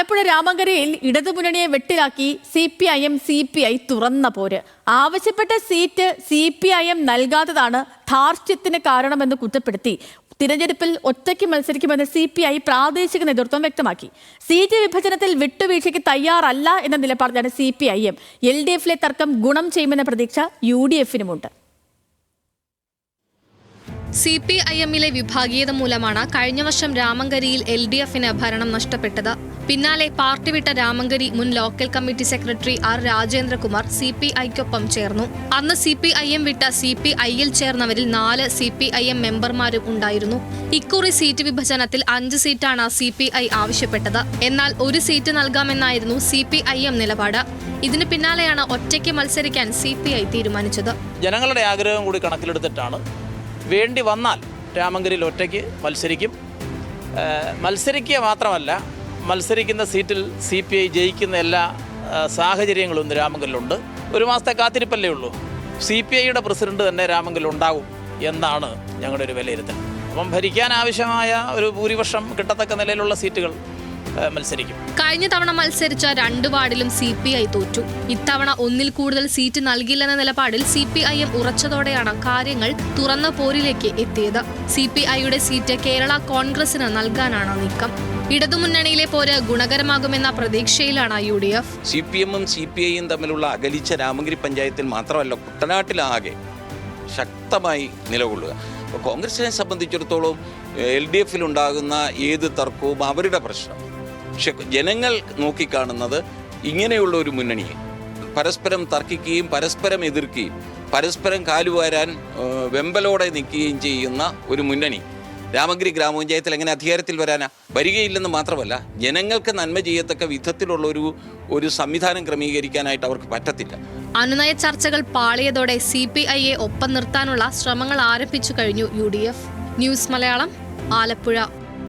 ആലപ്പുഴ രാമങ്കരയിൽ ഇടതുമുന്നണിയെ വെട്ടിലാക്കി C P I M C P I തുറന്ന പോര്. ആവശ്യപ്പെട്ട seat C P I M നൽകാത്തതാണ് ധാർഷ്ട്യത്തിന് കാരണമെന്ന് കുറ്റപ്പെടുത്തി. തിരഞ്ഞെടുപ്പിൽ ഒറ്റയ്ക്ക് മത്സരിക്കുമെന്ന് സി പി ഐ പ്രാദേശിക നേതൃത്വം വ്യക്തമാക്കി. സീറ്റ് വിഭജനത്തിൽ വിട്ടുവീഴ്ചയ്ക്ക് തയ്യാറല്ല എന്ന നിലപാടിലാണ് C P I M. L D എഫിലെ തർക്കം ഗുണം ചെയ്യുമെന്ന പ്രതീക്ഷ യു ഡി എഫിനുമുണ്ട്. സി പി ഐ എമ്മിലെ വിഭാഗീയത മൂലമാണ് കഴിഞ്ഞ വർഷം രാമങ്കരിയിൽ എൽ ഡി എഫിന് ഭരണം നഷ്ടപ്പെട്ടത്. പിന്നാലെ പാർട്ടി വിട്ട രാമങ്കരി മുൻ local committee secretary R Rajendrakumar C P ഐക്കൊപ്പം ചേർന്നു. അന്ന് സി പി ഐ എം വിട്ട സി പി ഐയിൽ ചേർന്നവരിൽ നാല് സി പി ഐ എം മെമ്പർമാരും ഉണ്ടായിരുന്നു. ഇക്കുറി സീറ്റ് വിഭജനത്തിൽ അഞ്ച് സീറ്റാണ് സി പി ഐ ആവശ്യപ്പെട്ടത്. എന്നാൽ ഒരു സീറ്റ് നൽകാമെന്നായിരുന്നു സി പി ഐ എം നിലപാട്. ഇതിന് പിന്നാലെയാണ് ഒറ്റയ്ക്ക് മത്സരിക്കാൻ സി പി ഐ തീരുമാനിച്ചത്. ജനങ്ങളുടെ ആഗ്രഹം കൂടി കണക്കിലെടുത്തിട്ടാണ് വേണ്ടി വന്നാൽ രാമങ്കരിയിൽ ഒറ്റയ്ക്ക് മത്സരിക്കും. മത്സരിക്കുക മാത്രമല്ല മത്സരിക്കുന്ന സീറ്റിൽ സി പി ഐ ജയിക്കുന്ന എല്ലാ സാഹചര്യങ്ങളും ഇന്ന് രാമങ്കലിലുണ്ട് ഒരു മാസത്തെ കാത്തിരിപ്പല്ലേ ഉള്ളൂ. സി പി ഐയുടെ പ്രസിഡന്റ് തന്നെ രാമങ്കലിൽ ഉണ്ടാകും എന്നാണ് ഞങ്ങളുടെ ഒരു വിലയിരുത്തൽ. അപ്പം ഭരിക്കാൻ ആവശ്യമായ ഒരു ഭൂരിപക്ഷം കിട്ടത്തക്ക നിലയിലുള്ള സീറ്റുകൾ മത്സരിക്കും. കഴിഞ്ഞ തവണ മത്സരിച്ച രണ്ട് വാർഡിലും സി പി ഐ തോറ്റു. ഇത്തവണ ഒന്നിൽ കൂടുതൽ സീറ്റ് നൽകില്ലെന്ന നിലപാടിൽ സി പി ഐ എം ഉറച്ചതോടെയാണ് കാര്യങ്ങൾ തുറന്ന പോരിലേക്ക് എത്തിയത്. സി പി ഐയുടെ സീറ്റ് കേരള കോൺഗ്രസിന് നൽകാനാണ് നീക്കം. ഇടതുമുന്നണിയിലെ പോര് ഗുണകരമാകുമെന്ന പ്രതീക്ഷയിലാണ് U D F. C P എമ്മും സി പി ഐയും തമ്മിലുള്ള അകലിച്ച രാമഗിരി പഞ്ചായത്തിൽ മാത്രമല്ല കുട്ടനാട്ടിലാകെ ശക്തമായി നിലകൊള്ളുക. കോൺഗ്രസിനെ സംബന്ധിച്ചിടത്തോളം എൽ ഡി എഫിലുണ്ടാകുന്ന ഏത് തർക്കവും അവരുടെ പ്രശ്നം പക്ഷെ ജനങ്ങൾ നോക്കിക്കാണുന്നത് ഇങ്ങനെയുള്ള ഒരു മുന്നണിയെ. പരസ്പരം തർക്കിക്കുകയും പരസ്പരം എതിർക്കുകയും പരസ്പരം കാലുവാരാൻ വെമ്പലോടെ നിൽക്കുകയും ചെയ്യുന്ന ഒരു മുന്നണി. രാമഗിരി ഗ്രാമപഞ്ചായത്തിൽ എങ്ങനെ അധികാരത്തിൽ വരാനാ? വരികയില്ലെന്ന് മാത്രമല്ല ജനങ്ങൾക്ക് നന്മ ചെയ്യത്തക്ക വിധത്തിലുള്ള ഒരു ഒരു സംവിധാനം ക്രമീകരിക്കാനായിട്ട് അവർക്ക് പറ്റത്തില്ല. അനുനയ ചർച്ചകൾ പാളിയതോടെ സി പി ഐയെ ഒപ്പം നിർത്താനുള്ള ശ്രമങ്ങൾ ആരംഭിച്ചു കഴിഞ്ഞു U D F. News Malayalam Alappuzha.